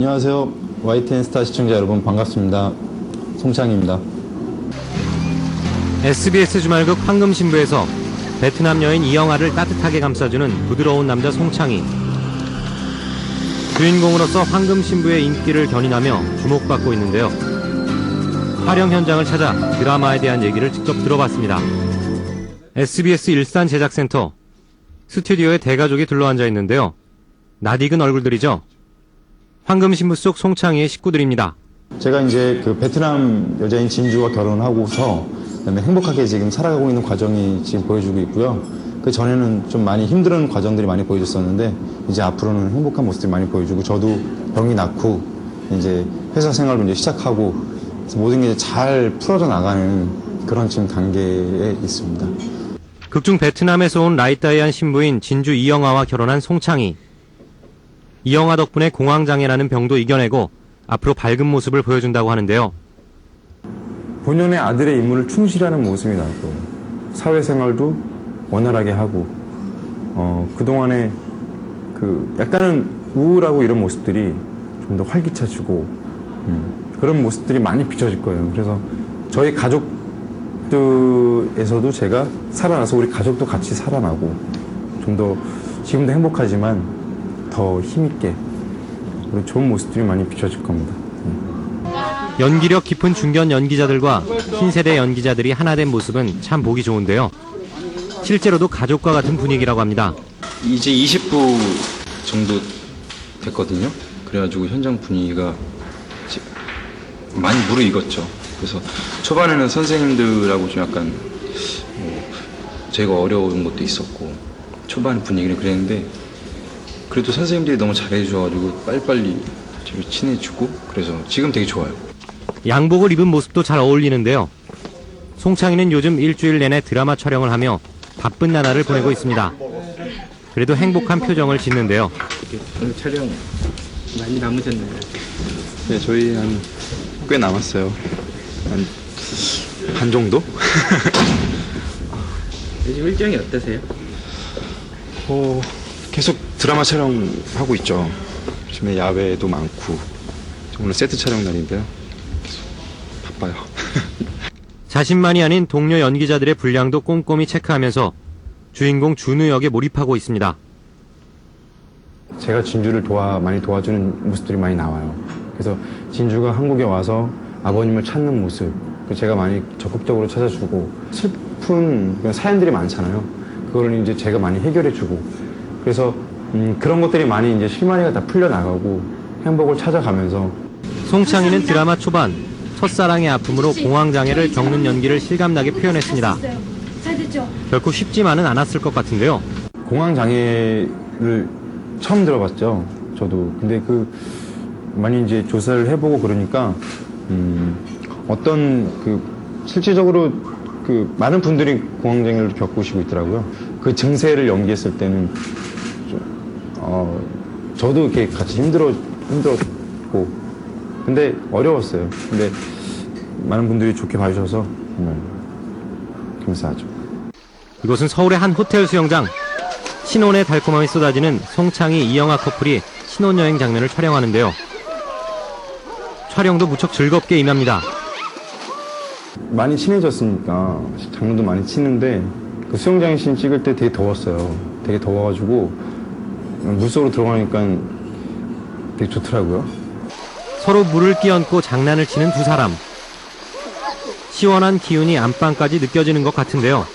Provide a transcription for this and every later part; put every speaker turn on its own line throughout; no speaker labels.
안녕하세요. YTN 스타 시청자 여러분 반갑습니다. 송창입니다.
SBS 주말극 황금신부에서 베트남 여인 이영아를 따뜻하게 감싸주는 부드러운 남자 송창이 주인공으로서 황금신부의 인기를 견인하며 주목받고 있는데요. 촬영 현장을 찾아 드라마에 대한 얘기를 직접 들어봤습니다. SBS 일산 제작센터 스튜디오에 대가족이 둘러앉아 있는데요. 낯익은 얼굴들이죠. 황금신부 속 송창이의 식구들입니다.
제가 이제 그 베트남 여자인 진주와 결혼하고서 그다음에 행복하게 지금 살아가고 있는 과정이 지금 보여주고 있고요. 그 전에는 좀 많이 힘든 과정들이 많이 보여줬었는데 이제 앞으로는 행복한 모습들이 많이 보여주고 저도 병이 낫고 이제 회사 생활도 이제 시작하고 모든 게 잘 풀어져 나가는 그런 지금 단계에 있습니다.
극중 베트남에서 온 라이따이안 신부인 진주 이영아와 결혼한 송창이. 이영아 덕분에 공황장애라는 병도 이겨내고 앞으로 밝은 모습을 보여준다고 하는데요.
본연의 아들의 임무를 충실히 하는 모습이 거예요. 사회생활도 원활하게 하고, 어, 그동안에 그 약간은 우울하고 이런 모습들이 좀 더 활기차지고, 음, 그런 모습들이 많이 비춰질 거예요. 그래서 저희 가족들에서도 제가 살아나서 우리 가족도 같이 살아나고, 좀 더 지금도 행복하지만 더 힘있게, 그리고 좋은 모습들이 많이 비춰질 겁니다.
연기력 깊은 중견 연기자들과 신세대 연기자들이 하나 된 모습은 참 보기 좋은데요. 실제로도 가족과 같은 분위기라고 합니다.
이제 20부 정도 됐거든요. 그래가지고 현장 분위기가 많이 무르익었죠. 그래서 초반에는 선생님들하고 좀 약간 뭐 제가 어려운 것도 있었고 초반 분위기는 그랬는데 그래도 선생님들이 너무 잘해주셔가지고 빨리빨리 저를 친해지고 그래서 지금 되게 좋아요.
양복을 입은 모습도 잘 어울리는데요. 송창이는 요즘 일주일 내내 드라마 촬영을 하며 바쁜 나날을 보내고 있습니다. 그래도 행복한 표정을 짓는데요.
오늘 촬영 많이 남으셨나요?
네, 저희 한 꽤 남았어요. 한 반 정도?
요즘 일정이 어떠세요?
어, 계속 드라마 촬영하고 있죠. 요즘에 야외도 많고. 오늘 세트 촬영 날인데요. 바빠요.
자신만이 아닌 동료 연기자들의 분량도 꼼꼼히 체크하면서 주인공 준우 역에 몰입하고 있습니다.
제가 진주를 도와, 많이 도와주는 모습들이 많이 나와요. 그래서 진주가 한국에 와서 아버님을 찾는 모습, 그 제가 많이 적극적으로 찾아주고, 슬픈 사연들이 많잖아요. 그걸 이제 제가 많이 해결해주고, 그래서 음, 그런 것들이 많이 이제 실마리가 다 풀려나가고, 행복을 찾아가면서
송창이는 드라마 초반 첫사랑의 아픔으로 공황장애를 겪는 연기를 실감나게 표현했습니다. 결코 쉽지만은 않았을 것 같은데요.
공황장애를 처음 들어봤죠. 저도. 근데 그, 많이 이제 조사를 해보고 그러니까, 음, 어떤 그, 실질적으로 그, 많은 분들이 공황장애를 겪으시고 있더라고요. 그 증세를 연기했을 때는, 좀, 어, 저도 이렇게 같이 힘들어, 힘들었고, 근데 어려웠어요. 근데 많은 분들이 좋게 봐주셔서 정말 감사하죠.
이곳은 서울의 한 호텔 수영장. 신혼의 달콤함이 쏟아지는 송창희 이영아 커플이 신혼여행 장면을 촬영하는데요. 촬영도 무척 즐겁게 임합니다.
많이 친해졌으니까 장난도 많이 치는데 그 수영장 씬 찍을 때 되게 더웠어요. 되게 더워가지고 물속으로 들어가니까 되게 좋더라고요.
서로 물을 끼얹고 장난을 치는 두 사람. 시원한 기운이 안방까지 느껴지는 것 같은데요.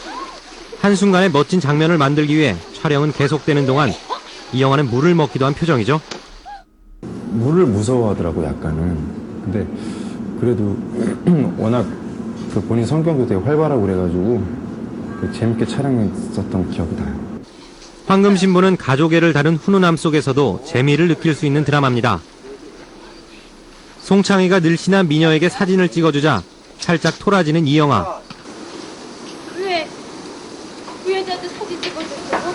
한순간에 멋진 장면을 만들기 위해 촬영은 계속되는 동안 이 영화는 물을 먹기도 한 표정이죠.
물을 무서워하더라고 약간은. 근데 그래도 워낙 그 본인 성격도 되게 활발하고 그래가지고 재밌게 촬영했었던 기억이 나요.
황금 신부는 가족애를 다룬 훈훈함 속에서도 재미를 느낄 수 있는 드라마입니다. 송창이가 늘씬한 미녀에게 사진을 찍어주자 살짝 토라지는 이영아.
왜? 그 여자한테 사진 찍어줬다고?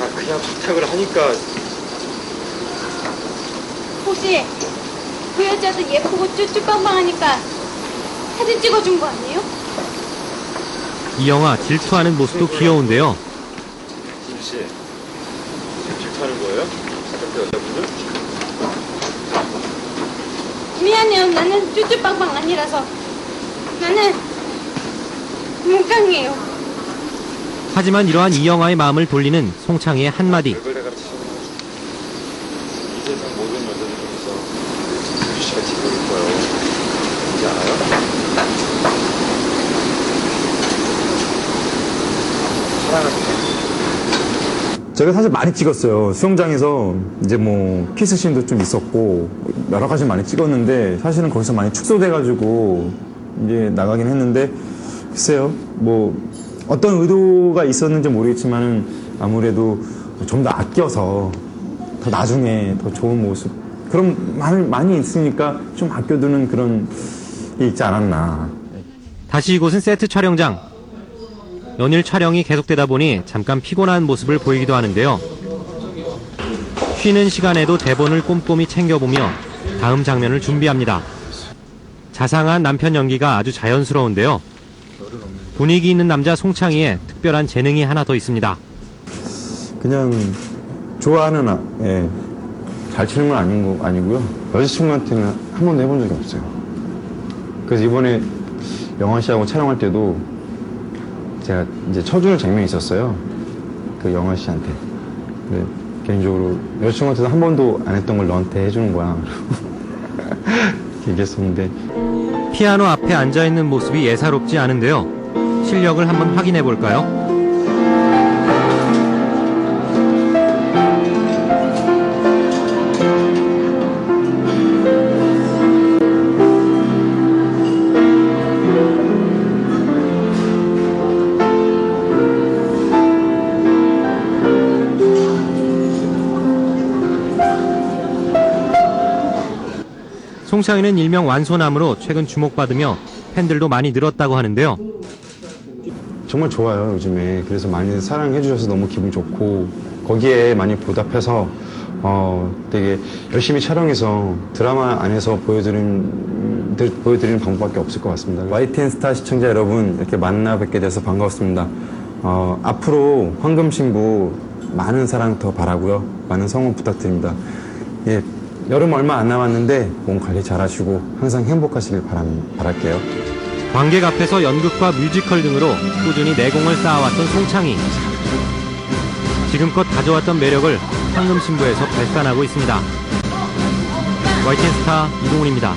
아 그냥 부탁을 하니까
혹시 그 여자도 예쁘고 쭈쭈빵빵하니까 사진 찍어준 거 아니에요?
이영아 질투하는 모습도 귀여운데요.
진주 씨 괜찮은 거예요? 그때 여자분들?
미안해요. 나는 쭈쭈빵빵 아니라서. 나는 문강이에요.
하지만 이러한 이영아의 마음을 돌리는 송창희의 한마디.
별걸 다 가르치시는 이 세상 모든 여자들 중에서 유주 씨가 제일 이뻐요. 뭔지 알아요? 사랑합니다.
제가 사실 많이 찍었어요. 수영장에서 이제 뭐 키스씬도 좀 있었고 여러 가지 많이 찍었는데 사실은 거기서 많이 축소돼가지고 이제 나가긴 했는데 글쎄요 뭐 어떤 의도가 있었는지 모르겠지만은 아무래도 좀 더 아껴서 더 나중에 더 좋은 모습 그런 많이 많이 있으니까 좀 아껴두는 그런 게 있지 않았나.
다시 이곳은 세트 촬영장. 연일 촬영이 계속되다 보니 잠깐 피곤한 모습을 보이기도 하는데요. 쉬는 시간에도 대본을 꼼꼼히 챙겨보며 다음 장면을 준비합니다. 자상한 남편 연기가 아주 자연스러운데요. 분위기 있는 남자 송창희의 특별한 재능이 하나 더 있습니다.
그냥 좋아하는 아, 예. 잘 치는 건 아닌 거 아니고요. 여자친구한테는 한 번도 해본 적이 없어요. 그래서 이번에 영원 씨하고 촬영할 때도 제가 이제 쳐주는 장면이 있었어요. 그 영원 씨한테. 근데 개인적으로 여자친구한테도 한 번도 안 했던 걸 너한테 해주는 거야. 얘기했었는데
피아노 앞에 앉아있는 모습이 예사롭지 않은데요. 실력을 한번 확인해 볼까요? 송창희는 일명 완소남으로 최근 주목받으며 팬들도 많이 늘었다고 하는데요.
정말 좋아요 요즘에. 그래서 많이 사랑해 주셔서 너무 기분 좋고 거기에 많이 보답해서 어 되게 열심히 촬영해서 드라마 안에서 보여드린 들- 보여드리는 방법밖에 없을 것 같습니다. YTN 스타 시청자 여러분 이렇게 만나 뵙게 돼서 반갑습니다. 어 앞으로 황금 신부 많은 사랑 더 바라고요. 많은 성원 부탁드립니다. 예 여름 얼마 안 남았는데 몸 관리 잘하시고 항상 행복하시길 바람, 바랄게요.
관객 앞에서 연극과 뮤지컬 등으로 꾸준히 내공을 쌓아왔던 송창희. 지금껏 가져왔던 매력을 황금 신부에서 발산하고 있습니다. YTN 스타 이동훈입니다.